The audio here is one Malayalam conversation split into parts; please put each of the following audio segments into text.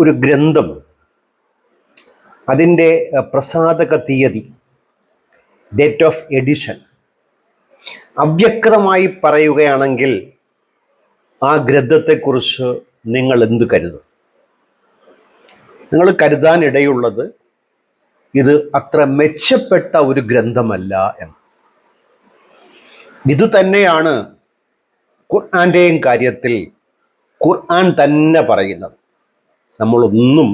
ഒരു ഗ്രന്ഥം. അതിന്റെ പ്രസാദക തീയതി. ഡേറ്റ് ഓഫ് എഡിഷൻ അവ്യക്തമായി പറയുകയാണെങ്കിൽ ആ ഗ്രന്ഥത്തെക്കുറിച്ച് നിങ്ങൾ എന്ത് കരുതും? നിങ്ങൾ കരുതാനിടയുള്ളത് ഇത് അത്ര മെച്ചപ്പെട്ട ഒരു ഗ്രന്ഥമല്ല എന്ന്. ഇത് തന്നെയാണ് ഖുർആന്റെയും കാര്യത്തിൽ ഖുർആൻ തന്നെ പറയുന്നത്. നമ്മളൊന്നും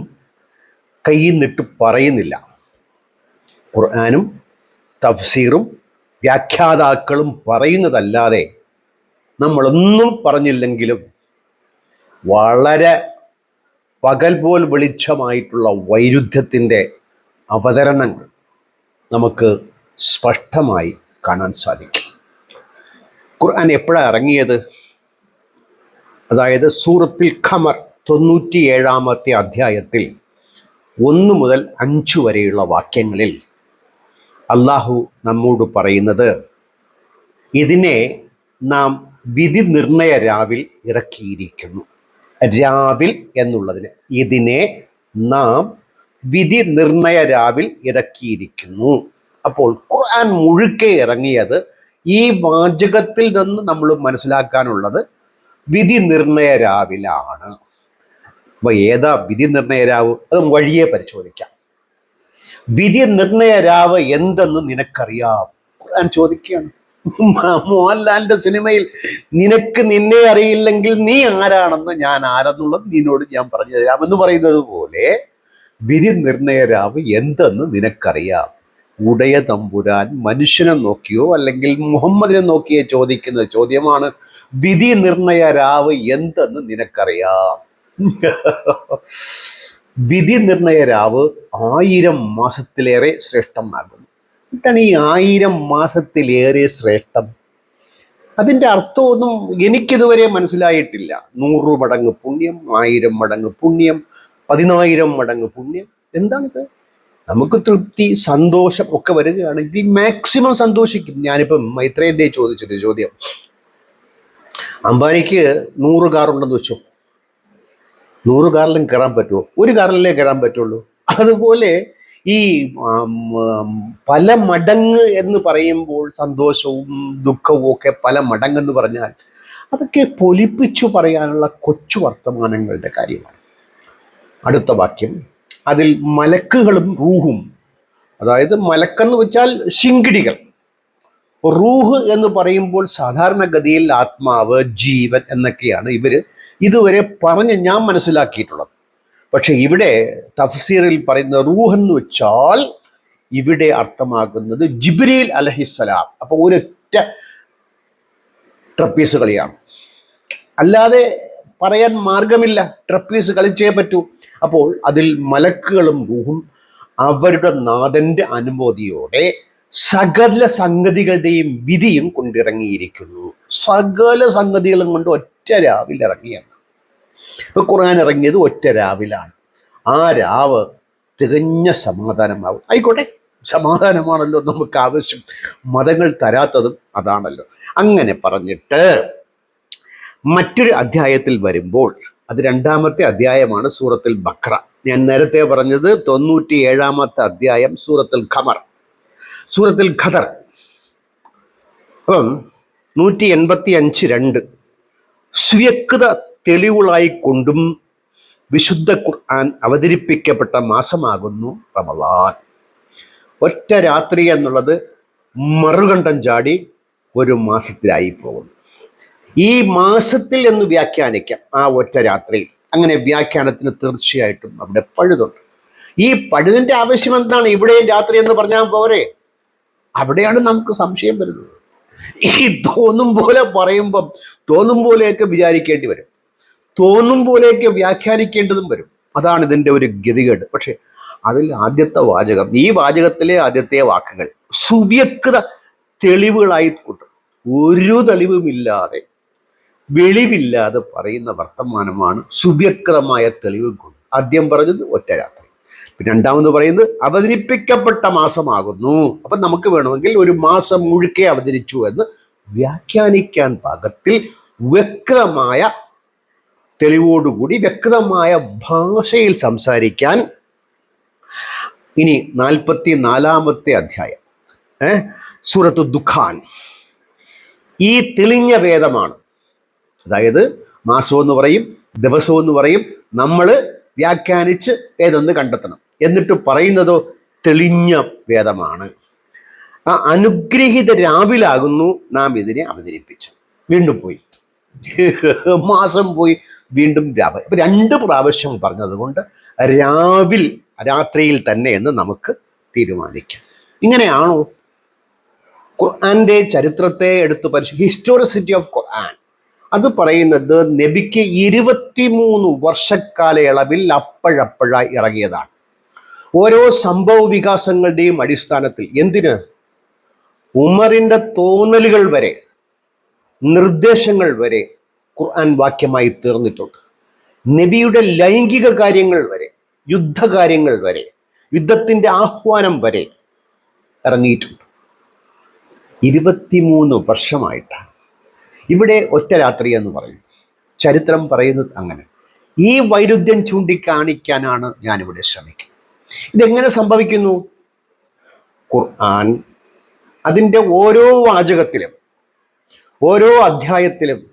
കയ്യിൽ നിട്ട് പറയുന്നില്ല. ഖുർആാനും തഫ്സീറും വ്യാഖ്യാതാക്കളും പറയുന്നതല്ലാതെ നമ്മളൊന്നും പറഞ്ഞില്ലെങ്കിലും വളരെ പകൽ പോൽ വെളിച്ചമായിട്ടുള്ള വൈരുദ്ധ്യത്തിന്റെ അവതരണങ്ങൾ നമുക്ക് സ്പഷ്ടമായി കാണാൻ സാധിക്കും. ഖുർആൻ എപ്പോഴാണ് ഇറങ്ങിയത്? അതായത് സൂറത്തിൽ ഖമർ തൊണ്ണൂറ്റി ഏഴാമത്തെ അധ്യായത്തിൽ ഒന്ന് മുതൽ അഞ്ച് വരെയുള്ള വാക്യങ്ങളിൽ അള്ളാഹു നമ്മോട് പറയുന്നത് ഇതിനെ നാം വിധി നിർണയ രാവിൽ ഇറക്കിയിരിക്കുന്നു. രാവിൽ എന്നുള്ളതിന് ഇതിനെ നാം വിധി നിർണയ രാവിൽ ഇറക്കിയിരിക്കുന്നു. അപ്പോൾ ഖുർആൻ മുഴുക്കെ ഇറങ്ങിയത് ഈ വാചകത്തിൽ നിന്ന് നമ്മൾ മനസ്സിലാക്കാനുള്ളത് വിധി നിർണയ രാവിലാണ്. അപ്പൊ ഏതാ വിധി നിർണയ രാവ് അത് വഴിയെ പരിശോധിക്കാം. വിധി നിർണയ രാവ് എന്തെന്ന് നിനക്കറിയാം? ഖുർആൻ ചോദിക്കുകയാണ്. മോഹൻലാലിന്റെ സിനിമയിൽ നിനക്ക് നിന്നെ അറിയില്ലെങ്കിൽ നീ ആരാണെന്ന് ഞാൻ ആരെന്നുള്ളത് നിന്നോട് ഞാൻ പറഞ്ഞു തരാം എന്ന് പറയുന്നത് പോലെ വിധി നിർണയ രാവ് എന്തെന്ന് നിനക്കറിയാം? ഉടയ തമ്പുരാൻ മനുഷ്യനെ നോക്കിയോ അല്ലെങ്കിൽ മുഹമ്മദിനെ നോക്കിയോ ചോദിക്കുന്ന ചോദ്യമാണ് വിധി നിർണയ രാവ് എന്തെന്ന് നിനക്കറിയാം? വിധി നിർണയ രാവ് ആയിരം മാസത്തിലേറെ ശ്രേഷ്ഠമാകുന്നു എന്താണ് ഈ ആയിരം മാസത്തിലേറെ ശ്രേഷ്ഠം. അതിന്റെ അർത്ഥമൊന്നും എനിക്കിതുവരെ മനസ്സിലായിട്ടില്ല. നൂറ് മടങ്ങ് പുണ്യം ആയിരം മടങ്ങ് പുണ്യം പതിനായിരം മടങ്ങ് പുണ്യം. എന്താണിത്? നമുക്ക് തൃപ്തി സന്തോഷം ഒക്കെ വരികയാണെങ്കിൽ മാക്സിമം സന്തോഷിക്കും. ഞാനിപ്പം മൈത്രേന്റെ ചോദിച്ചൊരു ചോദ്യം. അംബാനിക്ക് നൂറ് കാറുണ്ടെന്ന് വെച്ചോ? നൂറ് കാറിലും കയറാൻ പറ്റുമോ? ഒരു കാറിലേ കയറാൻ പറ്റുള്ളൂ. അതുപോലെ ഈ പല മടങ്ങ് എന്ന് പറയുമ്പോൾ സന്തോഷവും ദുഃഖവും ഒക്കെ പല മടങ്ങ് എന്ന് പറഞ്ഞാൽ അതൊക്കെ പൊലിപ്പിച്ചു പറയാനുള്ള കൊച്ചു വർത്തമാനങ്ങളുടെ കാര്യമാണ്. അടുത്ത വാക്യം. അതിൽ മലക്കുകളും റൂഹും അതായത് മലക്കെന്ന് വെച്ചാൽ ശിങ്കിടികൾ. റൂഹ് എന്ന് പറയുമ്പോൾ സാധാരണഗതിയിൽ ആത്മാവ് ജീവൻ എന്നൊക്കെയാണ് ഇവർ ഇതുവരെ പറഞ്ഞ് ഞാൻ മനസ്സിലാക്കിയിട്ടുള്ളത്. പക്ഷെ ഇവിടെ തഫ്സീറിൽ പറയുന്ന റൂഹ് എന്ന് വെച്ചാൽ ഇവിടെ അർത്ഥമാക്കുന്നത് ജിബ്രീൽ അലഹിസ്സലാം അപ്പോൾ ഒരൊറ്റ ട്രപ്പീസ് കളിയാണ്. അല്ലാതെ പറയാൻ മാർഗമില്ല. ട്രപ്പീസ് കളിച്ചേ പറ്റൂ. അപ്പോൾ അതിൽ മലക്കുകളും റൂഹും അവരുടെ നാഥന്റെ അനുമതിയോടെ സകല സംഗതികളുടെയും വിധിയും കൊണ്ടിറങ്ങിയിരിക്കുന്നു. സകല സംഗതികളും കൊണ്ട് ഒറ്റ രാവിലെ ഇറങ്ങിയാണ്. ഇപ്പൊ ഖുർആൻ ഇറങ്ങിയത് ഒറ്റ രാവിലാണ്. ആ രാവ് തികഞ്ഞ സമാധാനമാവും. ആയിക്കോട്ടെ സമാധാനമാണല്ലോ നമുക്ക് ആവശ്യം. മതങ്ങൾ തരാത്തതും അതാണല്ലോ. അങ്ങനെ പറഞ്ഞിട്ട് മറ്റൊരു അധ്യായത്തിൽ വരുമ്പോൾ അത് രണ്ടാമത്തെ അധ്യായമാണ് സൂറത്തിൽ ബക്ര ഞാൻ നേരത്തെ പറഞ്ഞത് തൊണ്ണൂറ്റി ഏഴാമത്തെ അധ്യായം സൂറത്തിൽ ഖമർ. സൂറത്തിൽ ഖദർ. അപ്പം നൂറ്റി എൺപത്തി അഞ്ച് രണ്ട്. സ്വ്യക്ത തെളിവുകളായി കൊണ്ടും വിശുദ്ധ ഖുർആൻ അവതരിപ്പിക്കപ്പെട്ട മാസമാകുന്നു റമദാൻ. ഒറ്റ രാത്രി എന്നുള്ളത് മറുകണ്ഠം ചാടി ഒരു മാസത്തിലായി പോകുന്നു. ഈ മാസത്തിൽ എന്ന് വ്യാഖ്യാനിക്കാം ആ ഒറ്റ രാത്രി. അങ്ങനെ വ്യാഖ്യാനത്തിന് തീർച്ചയായിട്ടും അവിടെ പഴുതുണ്ട്. ഈ പഴുതിന്റെ ആവശ്യം എന്താണ്? ഇവിടെയും രാത്രി എന്ന് പറഞ്ഞാൽ പോരെ? അവിടെയാണ് നമുക്ക് സംശയം വരുന്നത്. ഈ തോന്നും പോലെ പറയുമ്പം തോന്നും പോലെയൊക്കെ വിചാരിക്കേണ്ടി വരും. തോന്നും പോലെയൊക്കെ വ്യാഖ്യാനിക്കേണ്ടതും വരും. അതാണ് ഇതിന്റെ ഒരു ഗതികേട്. പക്ഷേ അതിൽ ആദ്യത്തെ വാചകം ഈ വാചകത്തിലെ ആദ്യത്തെ വാക്കുകൾ സുവ്യക്ത തെളിവുകളായി കൂട്ടും. ഒരു തെളിവുമില്ലാതെ വെളിവില്ലാതെ പറയുന്ന വർത്തമാനമാണ് സുവ്യക്തമായ തെളിവ് കൊണ്ട്. ആദ്യം പറഞ്ഞത് ഒറ്റ രാത്രി. രണ്ടാമത് പറയുന്നത് അവതരിപ്പിക്കപ്പെട്ട മാസമാകുന്നു. അപ്പം നമുക്ക് വേണമെങ്കിൽ ഒരു മാസം മുഴുക്കെ അവതരിച്ചു എന്ന് വ്യാഖ്യാനിക്കാൻ പാകത്തിൽ വ്യക്തമായ തെളിവോടുകൂടി വ്യക്തമായ ഭാഷയിൽ സംസാരിക്കാൻ. ഇനി നാൽപ്പത്തി നാലാമത്തെ അധ്യായം. ഏ? സൂറത്ത് ദുഃഖാൻ. ഈ തെളിഞ്ഞ വേദമാണ്. അതായത് മാസം എന്ന് പറയും ദിവസം എന്ന് പറയും നമ്മൾ വ്യാഖ്യാനിച്ച് ഏതൊന്ന് കണ്ടെത്തണം. എന്നിട്ട് പറയുന്നതോ തെളിഞ്ഞ വേദമാണ്. ആ അനുഗ്രഹീത രാവിലാകുന്നു നാം ഇതിനെ അവതരിപ്പിച്ചു. വീണ്ടും പോയി. മാസം പോയി വീണ്ടും രാവ് ഇപ്പൊ രണ്ട് പ്രാവശ്യം പറഞ്ഞതുകൊണ്ട് രാവിൽ രാത്രിയിൽ തന്നെ എന്ന് നമുക്ക് തീരുമാനിക്കാം. ഇങ്ങനെയാണോ? ഖുർആന്റെ ചരിത്രത്തെ എടുത്ത് പരിശോ ഹിസ്റ്റോറിസിറ്റി ഓഫ് ഖുർആൻ അത് പറയുന്നത് നബിക്ക് ഇരുപത്തിമൂന്ന് വർഷക്കാലയളവിൽ അപ്പോഴപ്പോഴായി ഇറങ്ങിയതാണ്. ഓരോ സംഭവ വികാസങ്ങളുടെയും അടിസ്ഥാനത്തിൽ എന്തിന്? ഉമറിന്റെ തോന്നലുകൾ വരെ. നിർദ്ദേശങ്ങൾ വരെ ഖുർആൻ വാക്യമായി തീർന്നിട്ടുണ്ട്. നബിയുടെ ലൈംഗിക കാര്യങ്ങൾ വരെ യുദ്ധകാര്യങ്ങൾ വരെ യുദ്ധത്തിന്റെ ആഹ്വാനം വരെ ഇറങ്ങിയിട്ടുണ്ട്. ഇരുപത്തിമൂന്ന് വർഷമായിട്ടാണ്. ഇവിടെ ഒറ്റ രാത്രി എന്ന് പറയും ചരിത്രം പറയുന്നത് അങ്ങനെ. ഈ വൈരുദ്ധ്യം ചൂണ്ടിക്കാണിക്കാനാണ് ഞാനിവിടെ ശ്രമിക്കുന്നത്. ഇതെങ്ങനെ സംഭവിക്കുന്നു? ഖുർആൻ അതിന്റെ ഓരോ വാചകത്തിലും ഓരോ അധ്യായത്തിലും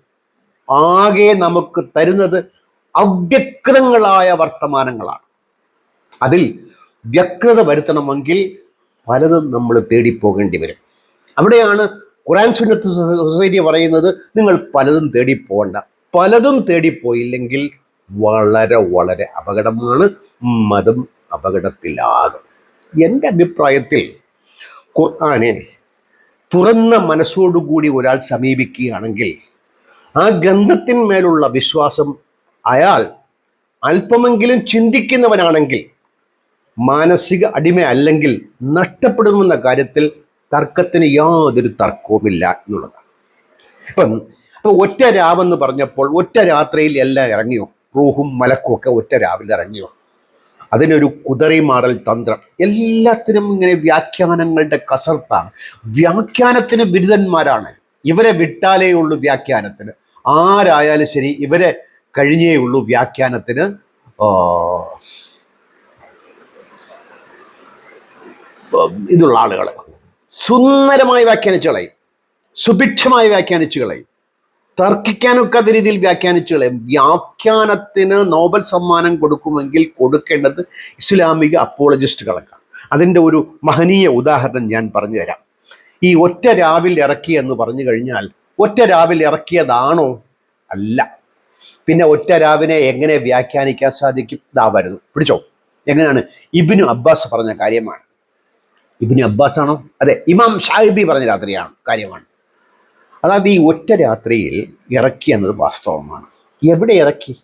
ആകെ നമുക്ക് തരുന്നത് അവ്യക്തങ്ങളായ വർത്തമാനങ്ങളാണ്. അതിൽ വ്യക്തത വരുത്തണമെങ്കിൽ പലതും നമ്മൾ തേടിപ്പോകേണ്ടി വരും. അവിടെയാണ് ഖുറാൻ സുന്നത്ത് സൊസൈറ്റി പറയുന്നത് നിങ്ങൾ പലതും തേടിപ്പോകണ്ട. പലതും തേടിപ്പോയില്ലെങ്കിൽ വളരെ വളരെ അപകടമാണ്. മതം അപകടത്തിലാകും. എന്റെ അഭിപ്രായത്തിൽ ഖുർആനെ തുറന്ന മനസ്സോടുകൂടി ഒരാൾ സമീപിക്കുകയാണെങ്കിൽ ആ ഗ്രന്ഥത്തിന്മേലുള്ള വിശ്വാസം അയാൾ അല്പമെങ്കിലും ചിന്തിക്കുന്നവനാണെങ്കിൽ മാനസിക അടിമ അല്ലെങ്കിൽ നഷ്ടപ്പെടുമെന്ന കാര്യത്തിൽ തർക്കത്തിന് യാതൊരു തർക്കവുമില്ല എന്നുള്ളതാണ്. ഇപ്പം അപ്പൊ ഒറ്റ രാവെന്ന് പറഞ്ഞപ്പോൾ ഒറ്റ രാത്രിയിൽ എല്ലാം ഇറങ്ങിയോ? റൂഹും മലക്കും ഒക്കെ ഒറ്റ രാവിലെ ഇറങ്ങിയോ? അതിനൊരു കുതറിമാറൽ തന്ത്രം. എല്ലാത്തിനും ഇങ്ങനെ വ്യാഖ്യാനങ്ങളുടെ കസർത്താണ്. വ്യാഖ്യാനത്തിന് ബിരുദന്മാരാണ്. ഇവരെ വിട്ടാലേ ഉള്ളൂ വ്യാഖ്യാനത്തിന്. ആരായാലും ശരി ഇവരെ കഴിഞ്ഞേ ഉള്ളൂ വ്യാഖ്യാനത്തിന്. ഇതുള്ള ആളുകൾ സുന്ദരമായി വ്യാഖ്യാനിച്ചു കളയും. സുഭിക്ഷമായി വ്യാഖ്യാനിച്ചു കളയും. തർക്കിക്കാനൊക്കാത്ത രീതിയിൽ വ്യാഖ്യാനിച്ചു കളയും വ്യാഖ്യാനത്തിന് നോബൽ സമ്മാനം കൊടുക്കുമെങ്കിൽ കൊടുക്കേണ്ടത് ഇസ്ലാമിക അപ്പോളജിസ്റ്റുകളൊക്കെ അതിന്റെ ഒരു മഹനീയ ഉദാഹരണം ഞാൻ പറഞ്ഞു തരാം ഈ ഒറ്റ രാവിൽ ഇറക്കി എന്ന് പറഞ്ഞു കഴിഞ്ഞാൽ ഒറ്റ രാവിൽ ഇറക്കിയതാണോ? അല്ല. പിന്നെ ഒറ്റ രാവിനെ എങ്ങനെ വ്യാഖ്യാനിക്കാൻ സാധിക്കും? ഇതാവരുത് പിടിച്ചോ. എങ്ങനെയാണ്? ഇബിനു അബ്ബാസ് പറഞ്ഞ കാര്യമാണ്. ഇബിനു അബ്ബാസ് ആണോ അതെ ഇമാം ഷാഹിബി പറഞ്ഞ രാത്രിയാണ് കാര്യമാണ്. അതായത് ഈ ഒറ്റ രാത്രിയിൽ ഇറക്കി എന്നത് വാസ്തവമാണ്. എവിടെ ഇറക്കി?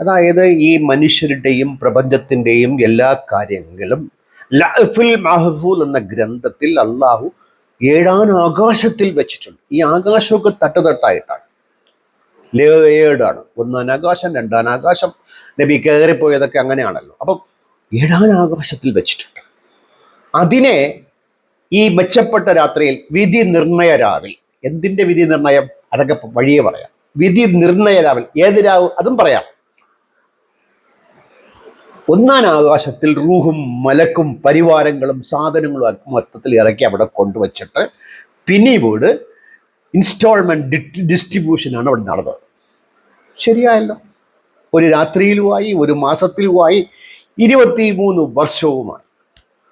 അതായത് ഈ മനുഷ്യരുടെയും പ്രപഞ്ചത്തിന്റെയും എല്ലാ കാര്യങ്ങളും ലഫുൽ മഹഫൂൽ എന്ന ഗ്രന്ഥത്തിൽ അള്ളാഹു ഏഴാൻ ആകാശത്തിൽ വെച്ചിട്ടുണ്ട്. ഈ ആകാശമൊക്കെ തട്ടുതട്ടായിട്ടാണ്. ലേയേടാണ്. ഒന്നാം ആകാശം രണ്ടാം ആകാശം നബി കയറിപ്പോയതൊക്കെ അങ്ങനെയാണല്ലോ. അപ്പം ഏഴാൻ ആകാശത്തിൽ വെച്ചിട്ടുണ്ട്. അതിനെ ഈ മെച്ചപ്പെട്ട രാത്രിയിൽ വിധി നിർണയ രാവിൽ എന്തിന്റെ വിധി നിർണയം? അതൊക്കെ വഴിയെ പറയാം. വിധി നിർണയ രാവിൽ ഏത് രാവ്? അതും പറയാം. ഒന്നാം ആകാശത്തിൽ റൂഹും മലക്കും പരിവാരങ്ങളും സാധനങ്ങളും മൊത്തത്തിൽ ഇറക്കി അവിടെ കൊണ്ടുവച്ചിട്ട് പിന്നീട് ഇൻസ്റ്റാൾമെന്റ് ഡിസ്ട്രിബ്യൂഷനാണ് അവിടെ നടന്നത്. ശരിയായല്ലോ. ഒരു രാത്രിയിലുമായി ഒരു മാസത്തിലുമായി ഇരുപത്തി മൂന്ന് വർഷവുമായി.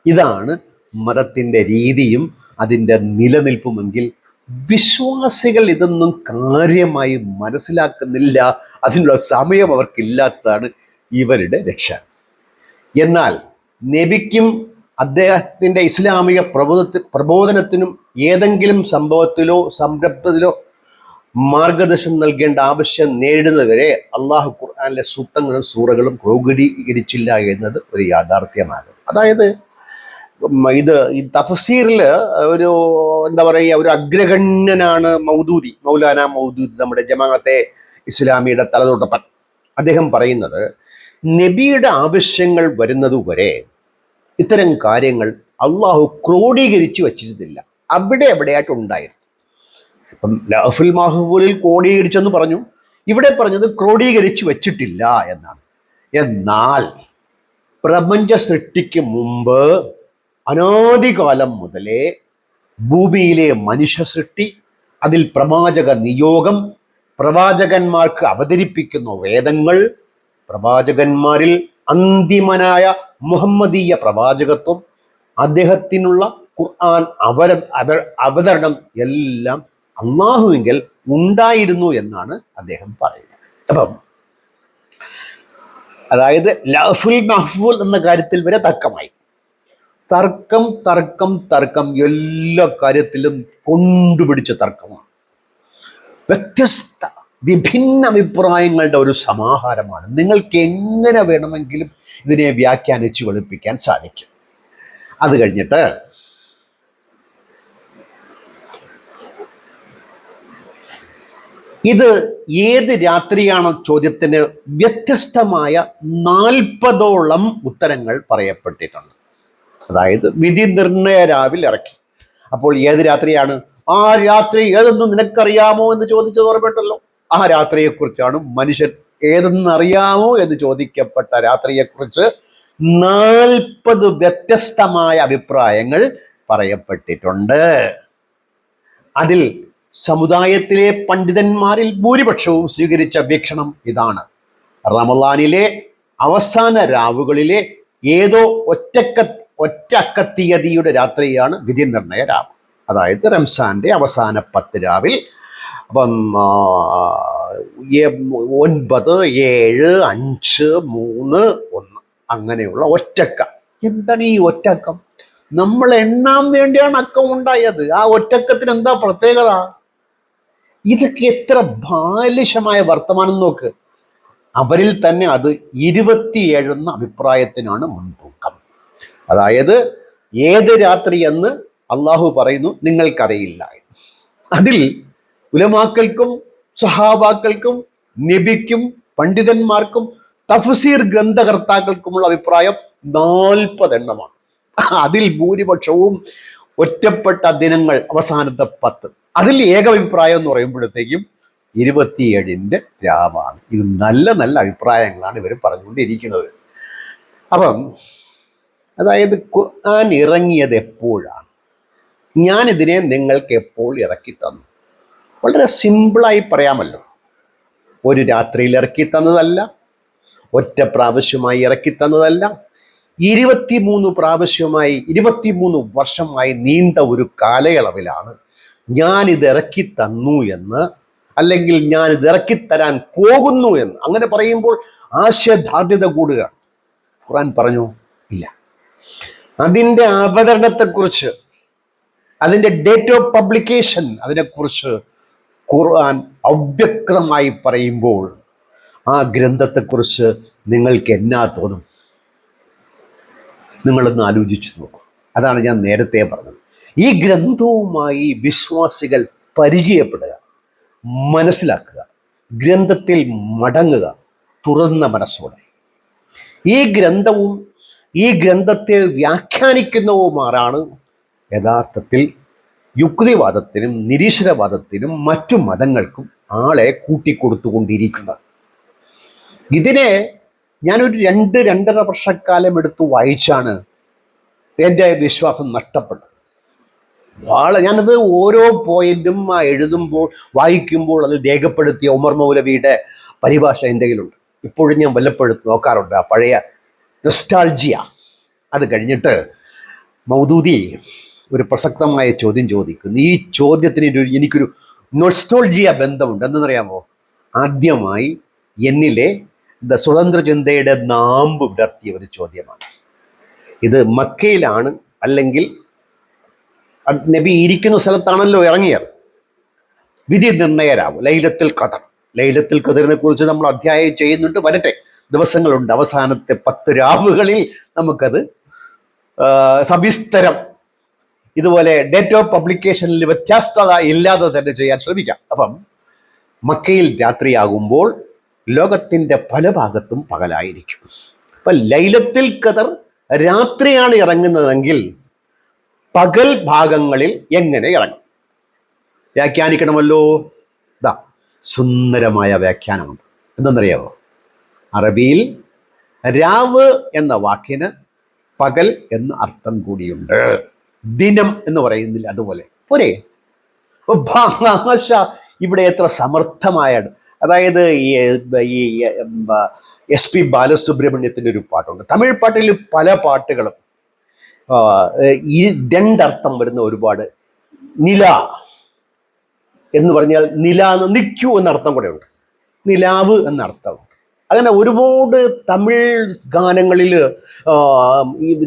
ഇതാണ് മതത്തിന്റെ രീതിയും അതിന്റെ നിലനിൽപ്പുമെങ്കിൽ വിശ്വാസികൾ ഇതൊന്നും കാര്യമായി മനസ്സിലാക്കുന്നില്ല. അതിനുള്ള സമയം അവർക്കില്ലാത്തതാണ് ഇവരുടെ രക്ഷ. എന്നാൽ നബിക്കും അദ്ദേഹത്തിന്റെ ഇസ്ലാമിക പ്രബോധത്തി പ്രബോധനത്തിനും ഏതെങ്കിലും സംഭവത്തിലോ സംരംഭത്തിലോ മാർഗദർശനം നൽകേണ്ട ആവശ്യം നേരിടുന്നവരെ അള്ളാഹു ഖുർആാനിലെ സൂക്തങ്ങളും സൂറകളും ക്രോഗീകരിച്ചില്ല എന്നത് ഒരു യാഥാർത്ഥ്യമാണ്. അതായത് ഇത് ഈ തഫസീറിൽ ഒരു എന്താ പറയുക ഒരു അഗ്രഗണ്യനാണ് മൗദൂദി. മൗലാന മൗദൂദി നമ്മുടെ ജമാഅത്തെ ഇസ്ലാമിയുടെ തലതൊട്ടപ്പൻ. അദ്ദേഹം പറയുന്നത് നബിയുടെ ആവശ്യങ്ങൾ വരുന്നതുവരെ ഇത്തരം കാര്യങ്ങൾ അള്ളാഹു ക്രോഡീകരിച്ചു വച്ചിരുന്നില്ല. അവിടെ എവിടെയായിട്ട് ഉണ്ടായിരുന്നു? ഇപ്പം ലഫുൽ മാഹൂലിൽ ക്രോഡീകരിച്ചെന്ന് പറഞ്ഞു. ഇവിടെ പറഞ്ഞത് ക്രോഡീകരിച്ചു വച്ചിട്ടില്ല എന്നാണ്. എന്നാൽ പ്രപഞ്ച സൃഷ്ടിക്ക് മുമ്പ് അനാദികാലം മുതലേ ഭൂമിയിലെ മനുഷ്യ സൃഷ്ടി അതിൽ പ്രവാചക നിയോഗം പ്രവാചകന്മാർക്ക് അവതരിപ്പിക്കുന്ന വേദങ്ങൾ പ്രവാചകന്മാരിൽ അന്തിമനായ മുഹമ്മദീയ പ്രവാചകത്വം അദ്ദേഹത്തിനുള്ള ഖുർആൻ അവര അവ- അവതരണം എല്ലാം അള്ളാഹുവിങ്കിൽ ഉണ്ടായിരുന്നു എന്നാണ് അദ്ദേഹം പറയുന്നത്. അപ്പം അതായത് ലഫുൽ മഹ്ഫൂൽ എന്ന കാര്യത്തിൽ വരെ തർക്കമായി. തർക്കം തർക്കം തർക്കം എല്ലാ കാര്യത്തിലും കൊണ്ടുപിടിച്ച തർക്കമാണ്. വ്യത്യസ്ത വിഭിന്ന അഭിപ്രായങ്ങളുടെ ഒരു സമാഹാരമാണ്. നിങ്ങൾക്ക് എങ്ങനെ വേണമെങ്കിലും ഇതിനെ വ്യാഖ്യാനിച്ച് വെളുപ്പിക്കാൻ സാധിക്കും. അത് കഴിഞ്ഞിട്ട് ഇത് ഏത് രാത്രിയാണ് ചോദ്യത്തിന് വ്യത്യസ്തമായ നാൽപ്പതോളം ഉത്തരങ്ങൾ പറയപ്പെട്ടിട്ടുണ്ട്. അതായത് വിധി നിർണയ രാവിൽ ഇറക്കി. അപ്പോൾ ഏത് രാത്രിയാണ്? ആ രാത്രി ഏതെന്ന് നിനക്കറിയാമോ എന്ന് ചോദിച്ചത് ഓർമ്മയുണ്ടല്ലോ. ആ രാത്രിയെക്കുറിച്ചാണ് മനുഷ്യൻ ഏതെന്ന് അറിയാമോ എന്ന് ചോദിക്കപ്പെട്ട രാത്രിയെക്കുറിച്ച് നാൽപ്പത് വ്യത്യസ്തമായ അഭിപ്രായങ്ങൾ പറയപ്പെട്ടിട്ടുണ്ട്. അതിൽ സമുദായത്തിലെ പണ്ഡിതന്മാരിൽ ഭൂരിപക്ഷവും സ്വീകരിച്ച വീക്ഷണം ഇതാണ്. റമലാനിലെ അവസാന രാവുകളിലെ ഏതോ ഒറ്റക്ക ഒറ്റക്ക തീയതിയുടെ രാത്രിയാണ് വിധി നിർണയ രാവ്. അതായത് റംസാന്റെ അവസാന പത്ത് രാവിൽ അപ്പം ഒൻപത് ഏഴ് അഞ്ച് മൂന്ന് ഒന്ന് അങ്ങനെയുള്ള ഒറ്റക്ക. എന്താണ് ഈ ഒറ്റക്കം? നമ്മൾ എണ്ണാൻ വേണ്ടിയാണ് അക്കം ഉണ്ടായത്. ആ ഒറ്റക്കത്തിന് എന്താ പ്രത്യേകത? ഇതൊക്കെ എത്ര ബാലിശമായ വർത്തമാനം നോക്ക്. അവരിൽ തന്നെ അത് ഇരുപത്തിയേഴെന്ന അഭിപ്രായത്തിനാണ് മുൻതൂക്കം. അതായത് ഏത് രാത്രി എന്ന് അള്ളാഹു പറയുന്നു നിങ്ങൾക്കറിയില്ല. അതിൽ ഉലമാക്കൾക്കും സഹാബാക്കൾക്കും നബിക്കും പണ്ഡിതന്മാർക്കും തഫ്സീർ ഗ്രന്ഥകർത്താക്കൾക്കുമുള്ള അഭിപ്രായം നാൽപ്പതെണ്ണമാണ്. അതിൽ ഭൂരിപക്ഷവും ഒറ്റപ്പെട്ട ദിനങ്ങൾ അവസാനത്തെ പത്ത്. അതിൽ ഏകാഭിപ്രായം എന്ന് പറയുമ്പോഴത്തേക്കും ഇരുപത്തിയേഴിന്റെ രാവാണ്. ഇത് നല്ല നല്ല അഭിപ്രായങ്ങളാണ് ഇവർ പറഞ്ഞുകൊണ്ടിരിക്കുന്നത്. അപ്പം അതായത് ഖുർആൻ ഇറങ്ങിയത് എപ്പോഴാണ്? ഞാനിതിനെ നിങ്ങൾക്ക് എപ്പോൾ ഇറക്കി തന്നു? വളരെ സിമ്പിളായി പറയാമല്ലോ. ഒരു രാത്രിയിൽ ഇറക്കി തന്നതല്ല ഒറ്റ പ്രാവശ്യമായി ഇറക്കി തന്നതല്ല ഇരുപത്തിമൂന്ന് പ്രാവശ്യമായി ഇരുപത്തിമൂന്ന് വർഷമായി നീണ്ട ഒരു കാലയളവിലാണ് ഞാനിത് ഇറക്കി തന്നു എന്ന് അല്ലെങ്കിൽ ഞാൻ ഇത് ഇറക്കി തരാൻ പോകുന്നു എന്ന്. അങ്ങനെ പറയുമ്പോൾ ആശയദാർഢ്യത കൂടുക ഖുർആൻ പറഞ്ഞു അതിന്റെ അവതരണത്തെക്കുറിച്ച് അതിന്റെ ഡേറ്റ് ഓഫ് പബ്ലിക്കേഷൻ അതിനെക്കുറിച്ച് ഖുർആൻ അവ്യക്തമായി പറയുമ്പോൾ ആ ഗ്രന്ഥത്തെക്കുറിച്ച് നിങ്ങൾക്ക് എന്നാ തോന്നും? നിങ്ങളൊന്ന് ആലോചിച്ചു നോക്കൂ. അതാണ് ഞാൻ നേരത്തെ പറഞ്ഞത്. ഈ ഗ്രന്ഥവുമായി വിശ്വാസികൾ പരിചയപ്പെടുക മനസ്സിലാക്കുക ഗ്രന്ഥത്തിൽ മടങ്ങുക തുറന്ന മനസ്സോടെ. ഈ ഗ്രന്ഥവും ഈ ഗ്രന്ഥത്തെ വ്യാഖ്യാനിക്കുന്നവുമാറാണ് യഥാർത്ഥത്തിൽ യുക്തിവാദത്തിനും നിരീശ്വരവാദത്തിനും മറ്റു മതങ്ങൾക്കും ആളെ കൂട്ടിക്കൊടുത്തുകൊണ്ടിരിക്കുന്നത്. ഇതിനെ ഞാനൊരു രണ്ട് രണ്ടര വർഷക്കാലം എടുത്ത് വായിച്ചാണ് എന്റെ വിശ്വാസം നഷ്ടപ്പെട്ടത്. വളരെ ഞാനത് ഓരോ പോയിന്റും എഴുതുമ്പോൾ വായിക്കുമ്പോൾ അത് രേഖപ്പെടുത്തിയ ഉമർ മൗലവിയുടെ പരിഭാഷ കയ്യിലുണ്ട്. ഇപ്പോഴും ഞാൻ വല്ലപ്പോഴും നോക്കാറുണ്ട് ആ പഴയ നൊസ്റ്റാൾജിയ അത് കഴിഞ്ഞിട്ട് മൗദൂദി ഒരു പ്രസക്തമായ ചോദ്യം ചോദിക്കുന്നു. ഈ ചോദ്യത്തിന് എനിക്കൊരു നൊസ്റ്റോൾജിയ ബന്ധമുണ്ട്. എന്തെന്നറിയാമോ? ആദ്യമായി എന്നിലെ സ്വതന്ത്ര ചിന്തയുടെ നാമ്പ് വിടർത്തിയ ഒരു ചോദ്യമാണ്. ഇത് മക്കയിലാണ് അല്ലെങ്കിൽ നബി ഇരിക്കുന്ന സ്ഥലത്താണല്ലോ ഇറങ്ങിയത്. വിധി നിർണയരാവും ലൈലത്തിൽ ഖദർ. ലൈലത്തിൽ ഖദറിനെ കുറിച്ച് നമ്മൾ അധ്യായം ചെയ്യുന്നുണ്ട്. വരട്ടെ. ദിവസങ്ങളുണ്ട്. അവസാനത്തെ പത്ത് രാവുകളിൽ നമുക്കത് സവിസ്തരം. ഇതുപോലെ ഡേറ്റ് ഓഫ് പബ്ലിക്കേഷനിൽ വ്യത്യസ്തത ഇല്ലാതെ തന്നെ ചെയ്യാൻ ശ്രമിക്കാം. അപ്പം മക്കയിൽ രാത്രിയാകുമ്പോൾ ലോകത്തിന്റെ പല ഭാഗത്തും പകലായിരിക്കും. അപ്പം ലൈലത്തിൽ ഖദർ രാത്രിയാണ് ഇറങ്ങുന്നതെങ്കിൽ പകൽ ഭാഗങ്ങളിൽ എങ്ങനെ ഇറങ്ങും? വ്യാഖ്യാനിക്കണമല്ലോ. ഇതാ സുന്ദരമായ വ്യാഖ്യാനമുണ്ട്. എന്തെന്നറിയാമോ അറബിയിൽ രാവ് എന്ന വാക്കിന് പകൽ എന്ന അർത്ഥം കൂടിയുണ്ട്. ദിനം എന്ന് പറയുന്നില്ല അതുപോലെ. പോരെ? ഭാഷ ഇവിടെ എത്ര സമർത്ഥമായ അതായത് ഈ എസ് പി ബാലസുബ്രഹ്മണ്യത്തിന്റെ ഒരു പാട്ടുണ്ട്. തമിഴ് പാട്ടിൽ പല പാട്ടുകളും ഈ രണ്ടർത്ഥം വരുന്ന ഒരുപാട്. നില എന്ന് പറഞ്ഞാൽ നില നിൽക്കൂ എന്നർത്ഥം കൂടെ ഉണ്ട് നിലാവ് എന്നർത്ഥം. അങ്ങനെ ഒരുപാട് തമിഴ് ഗാനങ്ങളിൽ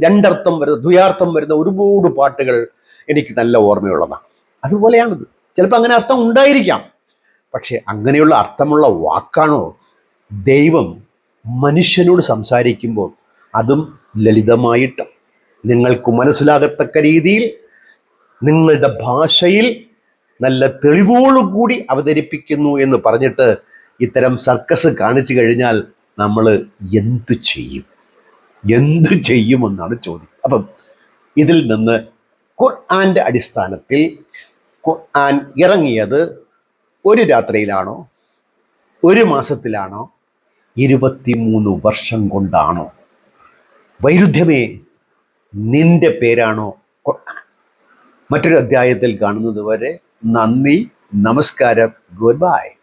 രണ്ടർത്ഥം വരുന്ന ദ്വയാർത്ഥം വരുന്ന ഒരുപാട് പാട്ടുകൾ എനിക്ക് നല്ല ഓർമ്മയുള്ളതാണ്. അതുപോലെയാണിത്. ചിലപ്പോൾ അങ്ങനെ അർത്ഥം ഉണ്ടായിരിക്കാം. പക്ഷേ അങ്ങനെയുള്ള അർത്ഥമുള്ള വാക്കാണോ? ദൈവം മനുഷ്യനോട് സംസാരിക്കുമ്പോൾ അതും ലളിതമായിട്ട്. നിങ്ങൾക്ക് മനസ്സിലാകത്തക്ക രീതിയിൽ നിങ്ങളുടെ ഭാഷയിൽ നല്ല തെളിവോടുകൂടി അവതരിപ്പിക്കുന്നു എന്ന് പറഞ്ഞിട്ട് ഇത്തരം സർക്കസ് കാണിച്ചു കഴിഞ്ഞാൽ നമ്മൾ എന്തു ചെയ്യും? എന്തു ചെയ്യുമെന്നാണ് ചോദ്യം. അപ്പം ഇതിൽ നിന്ന് ഖുർആാന്റെ അടിസ്ഥാനത്തിൽ ഖുർആൻ ഇറങ്ങിയത് ഒരു രാത്രിയിലാണോ? ഒരു മാസത്തിലാണോ? ഇരുപത്തിമൂന്ന് വർഷം കൊണ്ടാണോ? വൈരുദ്ധ്യമേ നിന്റെ പേരാണോ ഖുർആൻ? മറ്റൊരു അധ്യായത്തിൽ കാണുന്നത് വരെ നന്ദി നമസ്കാരം ഗുഡ് ബൈ.